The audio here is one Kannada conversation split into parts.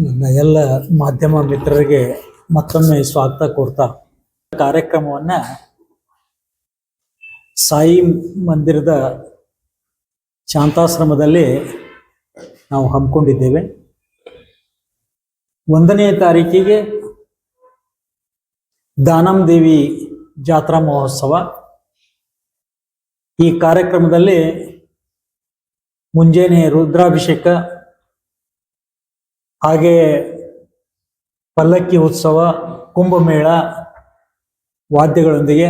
ನನ್ನ ಎಲ್ಲ ಮಾಧ್ಯಮ ಮಿತ್ರರಿಗೆ ಮತ್ತೊಮ್ಮೆ ಸ್ವಾಗತ ಕೊಡ್ತಾ ಕಾರ್ಯಕ್ರಮವನ್ನ ಸಾಯಿ ಮಂದಿರದ ಶಾಂತಾಶ್ರಮದಲ್ಲಿ ನಾವು ಹಮ್ಮಿಕೊಂಡಿದ್ದೇವೆ. ಒಂದನೇ ತಾರೀಕಿಗೆ ದಾನಂ ದೇವಿ ಜಾತ್ರಾ ಮಹೋತ್ಸವ. ಈ ಕಾರ್ಯಕ್ರಮದಲ್ಲಿ ಮುಂಜಾನೆ ರುದ್ರಾಭಿಷೇಕ ಹಾಗೆ ಪಲ್ಲಕ್ಕಿ ಉತ್ಸವ, ಕುಂಭಮೇಳ ವಾದ್ಯಗಳೊಂದಿಗೆ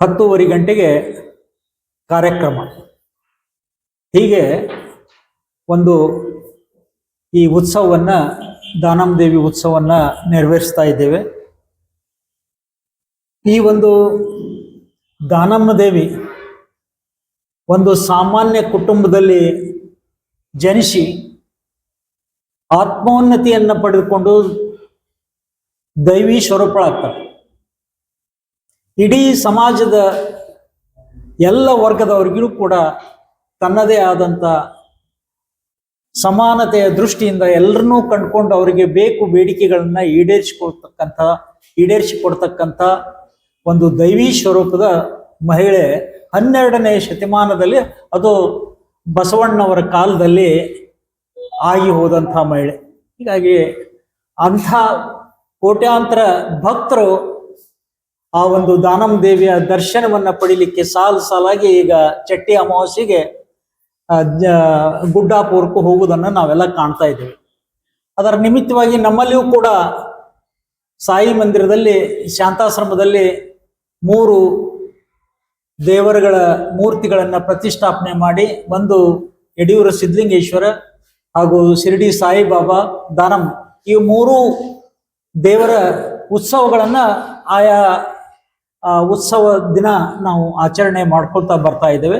ಹತ್ತೂವರೆ ಗಂಟೆಗೆ ಕಾರ್ಯಕ್ರಮ. ಹೀಗೆ ಒಂದು ಈ ಉತ್ಸವವನ್ನ ದಾನಮ್ಮ ದೇವಿ ಉತ್ಸವವನ್ನ ನೆರವೇರಿಸ್ತಾ ಇದ್ದೇವೆ. ಈ ಒಂದು ದಾನಮ್ಮ ದೇವಿ ಒಂದು ಸಾಮಾನ್ಯ ಕುಟುಂಬದಲ್ಲಿ ಜನಿಸಿ ಆತ್ಮೋನ್ನತಿಯನ್ನ ಪಡೆದುಕೊಂಡು ದೈವಿ ಸ್ವರೂಪಳಾಗ್ತಾರೆ ಇಡೀ ಸಮಾಜದ ಎಲ್ಲ ವರ್ಗದವರಿಗೂ ಕೂಡ ತನ್ನದೇ ಆದಂಥ ಸಮಾನತೆಯ ದೃಷ್ಟಿಯಿಂದ ಎಲ್ಲರನ್ನೂ ಕಂಡುಕೊಂಡು ಅವರಿಗೆ ಬೇಕು ಬೇಡಿಕೆಗಳನ್ನ ಈಡೇರಿಸಿಕೊಡ್ತಕ್ಕಂಥ ಈಡೇರಿಸಿಕೊಡ್ತಕ್ಕಂಥ ಒಂದು ದೈವಿ ಸ್ವರೂಪದ ಮಹಿಳೆ ಹನ್ನೆರಡನೇ ಶತಮಾನದಲ್ಲಿ, ಅದು ಬಸವಣ್ಣವರ ಕಾಲದಲ್ಲಿ ಆಗಿ ಹೋದಂಥ ಮಹಿಳೆ. ಹೀಗಾಗಿ ಅಂಥ ಕೋಟ್ಯಾಂತರ ಭಕ್ತರು ಆ ಒಂದು ದಾನಂ ದೇವಿಯ ದರ್ಶನವನ್ನ ಪಡಿಲಿಕ್ಕೆ ಸಾಲು ಸಾಲಾಗಿ ಈಗ ಚಟ್ಟಿ ಅಮಾವಾಸ್ಯೆಗೆ ಗುಡ್ಡಾಪುರಕ್ಕೂ ಹೋಗುವುದನ್ನು ನಾವೆಲ್ಲ ಕಾಣ್ತಾ ಇದ್ದೇವೆ. ಅದರ ನಿಮಿತ್ತವಾಗಿ ನಮ್ಮಲ್ಲಿಯೂ ಕೂಡ ಸಾಯಿ ಮಂದಿರದಲ್ಲಿ, ಶಾಂತಾಶ್ರಮದಲ್ಲಿ ಮೂರು ದೇವರುಗಳ ಮೂರ್ತಿಗಳನ್ನ ಪ್ರತಿಷ್ಠಾಪನೆ ಮಾಡಿ, ಒಂದು ಯಡಿಯೂರ ಸಿದ್ಧಲಿಂಗೇಶ್ವರ ಹಾಗೂ ಶಿರಡಿ ಸಾಯಿಬಾಬಾ ದಾನಂ, ಈ ಮೂರು ದೇವರ ಉತ್ಸವಗಳನ್ನ ಆಯಾ ಉತ್ಸವ ದಿನ ನಾವು ಆಚರಣೆ ಮಾಡ್ಕೊಳ್ತಾ ಬರ್ತಾ ಇದ್ದೇವೆ.